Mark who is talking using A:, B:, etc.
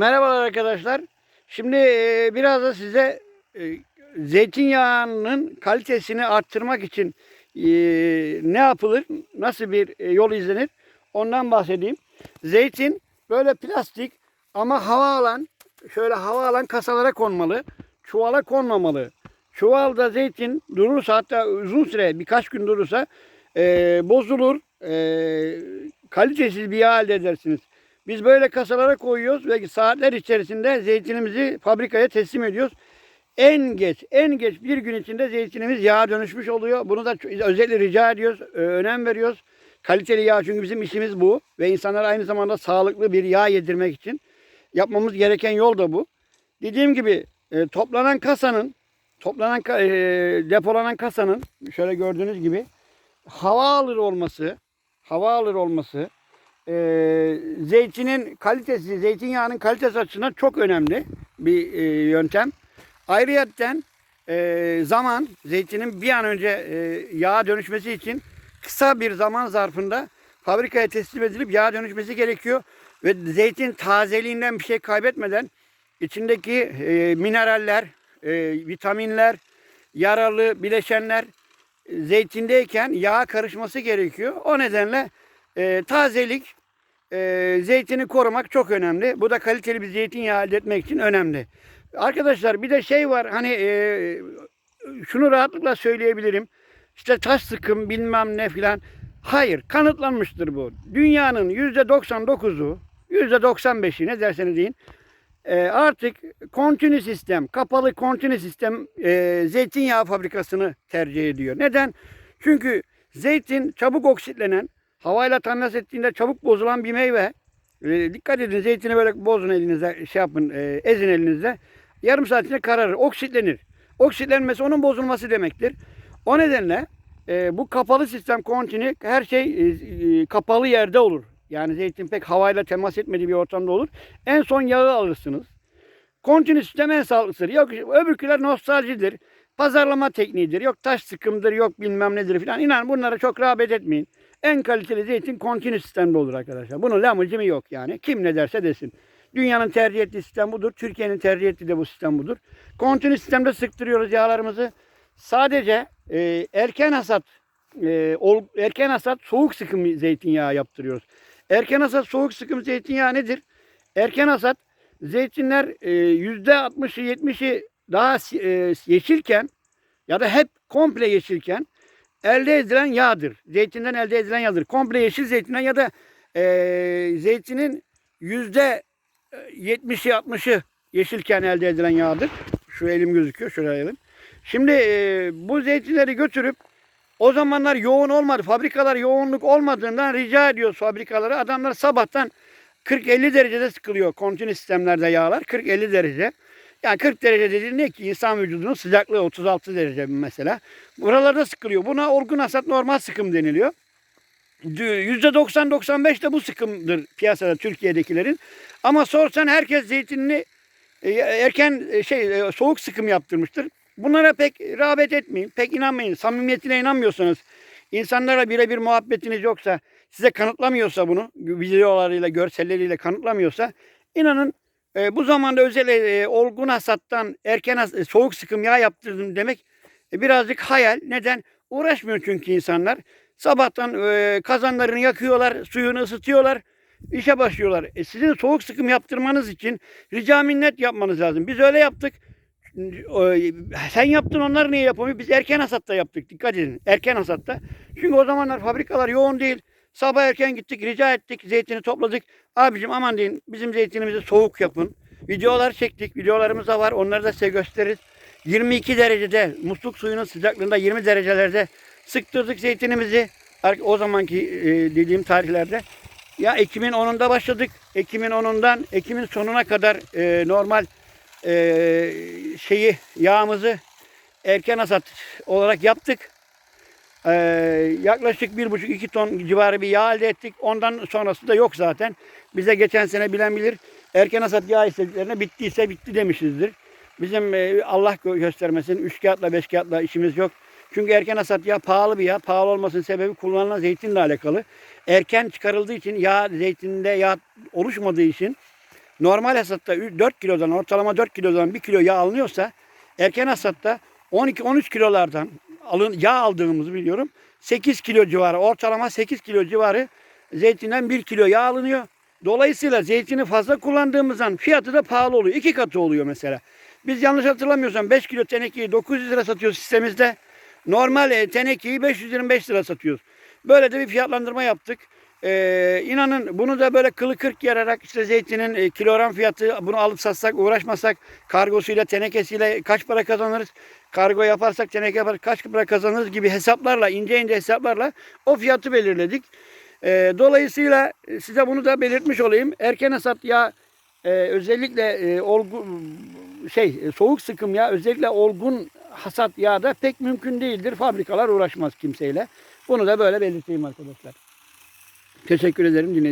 A: Merhabalar arkadaşlar. Şimdi biraz da size e, zeytinyağının kalitesini arttırmak için ne yapılır, nasıl bir yol izlenir ondan bahsedeyim. Zeytin böyle plastik ama hava alan, şöyle hava alan kasalara konmalı, çuvala konmamalı. Çuvalda zeytin durursa hatta uzun süre birkaç gün durursa bozulur, kalitesiz bir yağ elde edersiniz. Biz böyle kasalara koyuyoruz ve saatler içerisinde zeytinimizi fabrikaya teslim ediyoruz. En geç, en geç bir gün içinde zeytinimiz yağa dönüşmüş oluyor. Bunu da özellikle rica ediyoruz, ö- önem veriyoruz. Kaliteli yağ çünkü bizim işimiz bu ve insanlara aynı zamanda sağlıklı bir yağ yedirmek için yapmamız gereken yol da bu. Dediğim gibi e, toplanan kasanın, toplanan e, depolanan kasanın şöyle gördüğünüz gibi hava alır olması, hava alır olması, e, zeytinin kalitesi, zeytinyağının kalitesi açısından çok önemli bir e, yöntem. Ayrıyeten e, zaman zeytinin bir an önce e, yağa dönüşmesi için kısa bir zaman zarfında fabrikaya teslim edilip yağa dönüşmesi gerekiyor. Ve zeytin tazeliğinden bir şey kaybetmeden içindeki e, mineraller, e, vitaminler, yararlı bileşenler e, zeytindeyken yağa karışması gerekiyor. O nedenle e, tazelik, e, zeytini korumak çok önemli. Bu da kaliteli bir zeytinyağı elde etmek için önemli. Arkadaşlar bir de şey var hani e, şunu rahatlıkla söyleyebilirim. İşte taş sıkım bilmem ne filan. Hayır kanıtlanmıştır bu. Dünyanın yüzde 99'u yüzde 95'i ne derseniz deyin e, artık kontinu sistem, kapalı kontinu sistem e, zeytinyağı fabrikasını tercih ediyor. Neden? Çünkü zeytin çabuk oksitlenen, havayla temas ettiğinde çabuk bozulan bir meyve. E, dikkat edin zeytini böyle bozun elinizde, şey yapın, e, ezin elinizde. Yarım saat içinde kararır, oksitlenir. Oksitlenmesi onun bozulması demektir. O nedenle e, bu kapalı sistem kontinu her şey e, e, kapalı yerde olur. Yani zeytin pek havayla temas etmediği bir ortamda olur. En son yağı alırsınız. Kontinu sistem en sağlıklıdır. Yok öbürküler nostaljidir. Pazarlama tekniğidir. Yok taş sıkımdır, yok bilmem nedir filan. İnan bunlara çok rağbet etmeyin. En kaliteli zeytin kontinu sistemde olur arkadaşlar. Bunun lamıcımı yok yani. Kim ne derse desin. Dünyanın tercih ettiği sistem budur. Türkiye'nin tercih ettiği de bu sistem budur. Kontinu sistemde sıktırıyoruz yağlarımızı. Sadece e, erken hasat e, ol- erken hasat soğuk sıkım zeytinyağı yaptırıyoruz. Erken hasat soğuk sıkım zeytinyağı nedir? Erken hasat zeytinler e, yüzde 60'ı 70'i daha e, yeşilken ya da hep komple yeşilken elde edilen yağdır. Zeytinden elde edilen yağdır. Komple yeşil zeytinden ya da e, zeytinin yüzde 70'i 60'ı yeşilken elde edilen yağdır. Şu elim gözüküyor. Şuraya elim. Şimdi e, bu zeytinleri götürüp o zamanlar yoğun olmadı. Fabrikalar yoğunluk olmadığından rica ediyoruz fabrikalara. Adamlar sabahtan 40-50 derecede sıkılıyor kontinu sistemlerde yağlar. 40-50 derece. Yani 40 derece dediğin ne ki insan vücudunun sıcaklığı 36 derece mesela. Buralarda sıkılıyor. Buna olgun hasat normal sıkım deniliyor. %90-95 de bu sıkımdır piyasada Türkiye'dekilerin. Ama sorsan herkes zeytinini e, erken e, şey e, soğuk sıkım yaptırmıştır. Bunlara pek rağbet etmeyin. Pek inanmayın. Samimiyetine inanmıyorsanız, insanlara birebir muhabbetiniz yoksa, size kanıtlamıyorsa bunu, videolarıyla, görselleriyle kanıtlamıyorsa, inanın e, bu zamanda özel e, olgun hasattan erken has- e, soğuk sıkım yağ yaptırdım demek e, birazcık hayal. Neden? Uğraşmıyor çünkü insanlar. Sabahtan e, kazanlarını yakıyorlar, suyunu ısıtıyorlar, işe başlıyorlar. E, sizin soğuk sıkım yaptırmanız için rica minnet yapmanız lazım. Biz öyle yaptık. O, Sen yaptın onlar niye yapamıyor? Biz erken hasatta yaptık. Dikkat edin. Erken hasatta. Çünkü o zamanlar fabrikalar yoğun değil. Sabah erken gittik, rica ettik, zeytini topladık. Abicim aman deyin bizim zeytinimizi soğuk yapın. Videolar çektik, videolarımız da var. Onları da size gösteririz. 22 derecede, musluk suyunun sıcaklığında 20 derecelerde sıktırdık zeytinimizi. O zamanki e, dediğim tarihlerde. Ya Ekim'in 10'unda başladık. Ekim'in 10'undan Ekim'in sonuna kadar e, normal e, şeyi yağımızı erken hasat olarak yaptık. E, yaklaşık bir buçuk iki ton civarı bir yağ elde ettik. Ondan sonrası da yok zaten. Bize geçen sene bilen bilir. Erken hasat yağ istediklerine bittiyse bitti demişizdir. Bizim e, Allah gö- göstermesin üç kağıtla beş kağıtla işimiz yok. Çünkü erken hasat yağ pahalı bir yağ. Pahalı olmasının sebebi kullanılan zeytinle alakalı. Erken çıkarıldığı için yağ zeytinde yağ oluşmadığı için normal hasatta 4 kilodan ortalama 4 kilodan 1 kilo yağ alınıyorsa erken hasatta 12-13 kilolardan alın, yağ aldığımızı biliyorum. 8 kilo civarı ortalama 8 kilo civarı zeytinden 1 kilo yağ alınıyor. Dolayısıyla zeytini fazla kullandığımızdan fiyatı da pahalı oluyor. İki katı oluyor mesela. Biz yanlış hatırlamıyorsam 5 kilo tenekeyi 900 lira satıyoruz sistemimizde. Normal e, tenekeyi 525 lira satıyoruz. Böyle de bir fiyatlandırma yaptık. Ee, inanın bunu da böyle kılı kırk yararak işte zeytinin e, kilogram fiyatı bunu alıp satsak uğraşmasak kargosuyla tenekesiyle kaç para kazanırız? Kargo yaparsak teneke yaparsak kaç para kazanırız gibi hesaplarla ince ince hesaplarla o fiyatı belirledik. Ee, dolayısıyla e, size bunu da belirtmiş olayım. Erken hasat ya e, özellikle e, olgun şey e, soğuk sıkım ya özellikle olgun hasat yağda pek mümkün değildir. Fabrikalar uğraşmaz kimseyle. Bunu da böyle belirteyim arkadaşlar. Teşekkür ederim dinlediğiniz